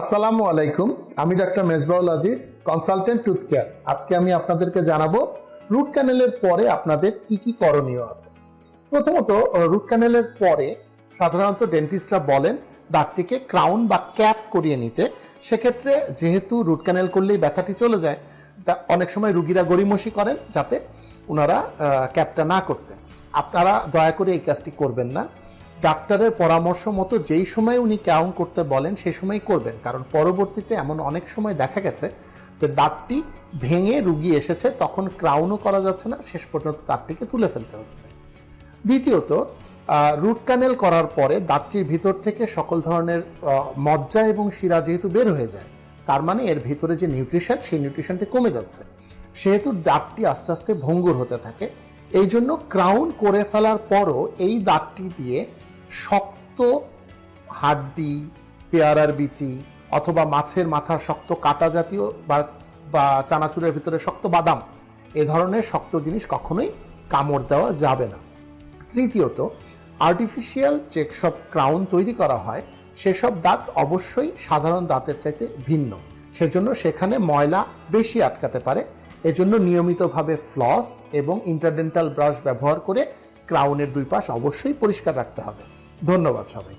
আসসালামু আলাইকুম, আমি doctor Mezbaul Aziz consultant tooth care আজকে আমি আপনাদেরকে জানাব রুট ক্যানেলের পরে আপনাদের কি কি করণীয় আছে। প্রথমত রুট ক্যানেলের পরে সাধারণত ডেন্টিস্টরা বলেন, দাঁতটিকে ক্রাউন বা ক্যাপ করিয়ে নিতে। সেক্ষেত্রে যেহেতু রুট ক্যানেল করলেই ব্যথাটি চলে যায় অনেক সময় রুগীরা গড়িমসি করেন যাতে ওনারা ক্যাপটা না করতে। আপনারা দয়া করে এই কাজটি করবেন না। ডাক্তারের পরামর্শ মতো যেই সময় উনি ক্যাউন করতে বলেন সেই সময় করবেন। কারণ পরবর্তীতে এমন অনেক সময় দেখা গেছে যে দাঁতটি ভেঙে রুগী এসেছে, তখন ক্রাউনও করা যাচ্ছে না, শেষ পর্যন্ত দাঁতটিকে তুলে ফেলতে হচ্ছে। দ্বিতীয়ত রুট ক্যানেল করার পরে দাঁতটির ভিতর থেকে সকল ধরনের মজ্জা এবং শিরা যেহেতু বের হয়ে যায়, তার মানে এর ভিতরে যে নিউট্রিশন সেই নিউট্রিশনটি কমে যাচ্ছে। সেহেতু দাঁতটি আস্তে আস্তে ভঙ্গুর হতে থাকে। এই জন্য ক্রাউন করে ফেলার পরও এই দাঁতটি দিয়ে শক্ত হাড্ডি, পেয়ারার বিচি অথবা মাছের মাথার শক্ত কাটা জাতীয় বা চানাচুরের ভিতরে শক্ত বাদাম, এ ধরনের শক্ত জিনিস কখনোই কামড় দেওয়া যাবে না। তৃতীয়ত আর্টিফিশিয়াল যেসব ক্রাউন তৈরি করা হয়, সেসব দাঁত অবশ্যই সাধারণ দাঁতের চাইতে ভিন্ন। সেজন্য সেখানে ময়লা বেশি আটকাতে পারে। এজন্য নিয়মিতভাবে ফ্লস এবং ইন্টারডেন্টাল ব্রাশ ব্যবহার করে ক্রাউনের দুই পাশ অবশ্যই পরিষ্কার রাখতে হবে। ধন্যবাদ সবাই